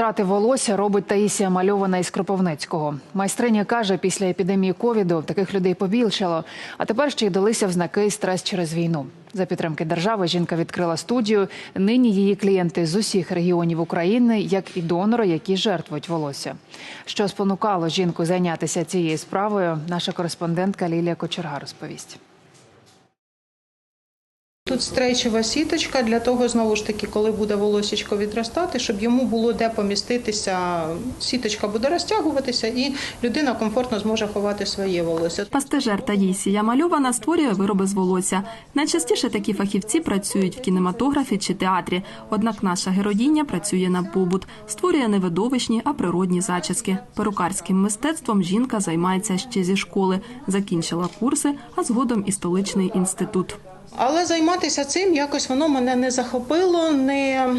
втрати волосся робить Таїсія Мальована із Кропивницького. Майстриня каже, після епідемії ковіду таких людей побільшало, а тепер ще й далися в знаки стрес через війну. За підтримки держави жінка відкрила студію. Нині її клієнти з усіх регіонів України, як і донори, які жертвують волосся. Що спонукало жінку зайнятися цією справою, наша кореспондентка Лілія Кочерга розповість. Тут стрейчева сіточка для того, знову ж таки, коли буде волосічко відростати, щоб йому було де поміститися. Сіточка буде розтягуватися, і людина комфортно зможе ховати своє волосся. Пастежер Таїсія Мальована створює вироби з волосся. Найчастіше такі фахівці працюють в кінематографі чи театрі. Однак наша героїня працює на побут, створює не видовищні, а природні зачіски. Перукарським мистецтвом жінка займається ще зі школи, закінчила курси, а згодом і столичний інститут. Але займатися цим якось воно мене не захопило, не,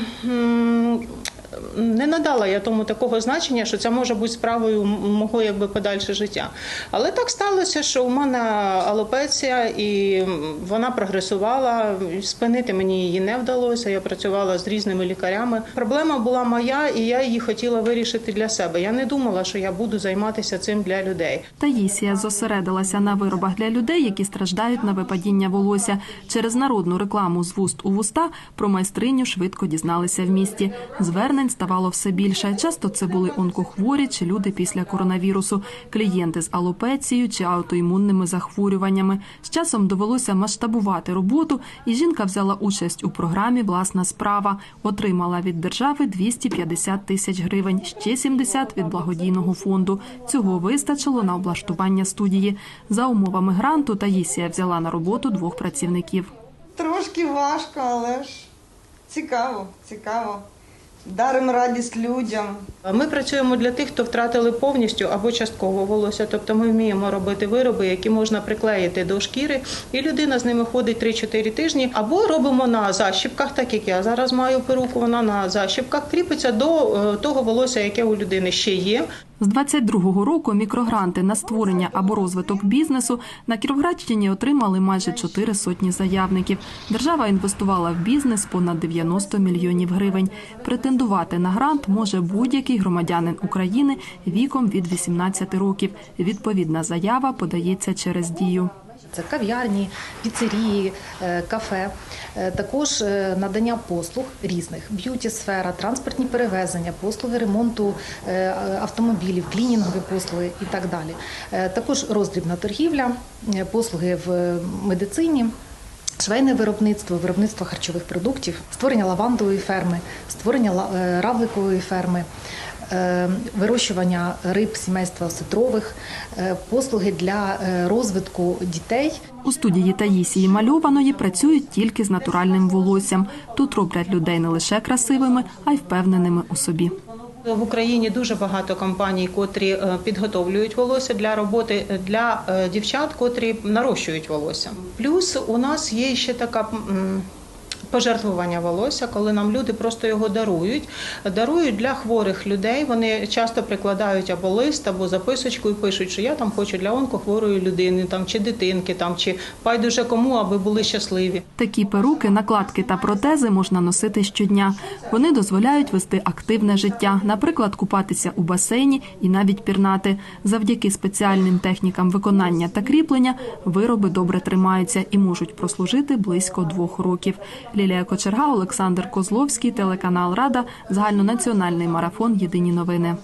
не надала я тому такого значення, що це може бути справою мого якби подальше життя. Але так сталося, що у мене алопеція і вона прогресувала. Спинити мені її не вдалося. Я працювала з різними лікарями. Проблема була моя, і я її хотіла вирішити для себе. Я не думала, що я буду займатися цим для людей. Таїсія зосередилася на виробах для людей, які страждають на випадіння волосся. Через народну рекламу з вуст у вуста про майстриню швидко дізналися в місті. Звернень ставало все більше. Часто це були онкохворі чи люди після коронавірусу, клієнти з алопецією чи аутоімунними захворюваннями. З часом довелося масштабувати роботу, і жінка взяла участь у програмі Власна справа. Отримала від держави 250 тисяч гривень, ще 70 від благодійного фонду. Цього вистачило на облаштування студії. За умовами гранту Таїсія взяла на роботу двох працівників. Трошки важко, але ж цікаво, цікаво. Даримо радість людям. Ми працюємо для тих, хто втратили повністю або частково волосся. Тобто ми вміємо робити вироби, які можна приклеїти до шкіри, і людина з ними ходить 3-4 тижні. Або робимо на защіпках, так як я зараз маю перуку, вона на защіпках кріпиться до е, того волосся, яке у людини ще є. З 22-го року мікрогранти на створення або розвиток бізнесу на Кіровградщині отримали майже чотири сотні заявників. Держава інвестувала в бізнес понад 90 мільйонів гривень. Претендувати на грант може будь-який громадянин України віком від 18 років. Відповідна заява подається через дію. Це кав'ярні, піцерії, е, кафе, Е, також е, надання послуг різних б'юті-сфера, транспортні перевезення, послуги ремонту автомобілів, клінінгові послуги і так далі. Також роздрібна торгівля, послуги в медицині. Швейне виробництво, виробництво харчових продуктів, створення лавандової ферми, створення равликової ферми, вирощування риб сімейства осетрових, е, послуги для е, розвитку дітей. У студії Таїсії Мальованої працюють тільки з натуральним волоссям. Тут роблять людей не лише красивими, а й впевненими у собі. В Україні дуже багато компаній, котрі е, підготовлюють волосся для роботи для е, дівчат, котрі нарощують волосся. Плюс у нас є ще така. Пожертвування волосся, коли нам люди просто його дарують. Дарують для хворих людей. Вони часто прикладають або лист, або записочку і пишуть, що я там хочу для онкохворої людини, там чи дитинки, там чи байдуже кому, аби були щасливі. Такі перуки, накладки та протези можна носити щодня. Вони дозволяють вести активне життя, наприклад, купатися у басейні і навіть пірнати. Завдяки спеціальним технікам виконання та кріплення вироби добре тримаються і можуть прослужити близько двох років. Лілія Кочерга, Олександр Козловський, телеканал Рада, загальнонаціональний марафон Єдині новини.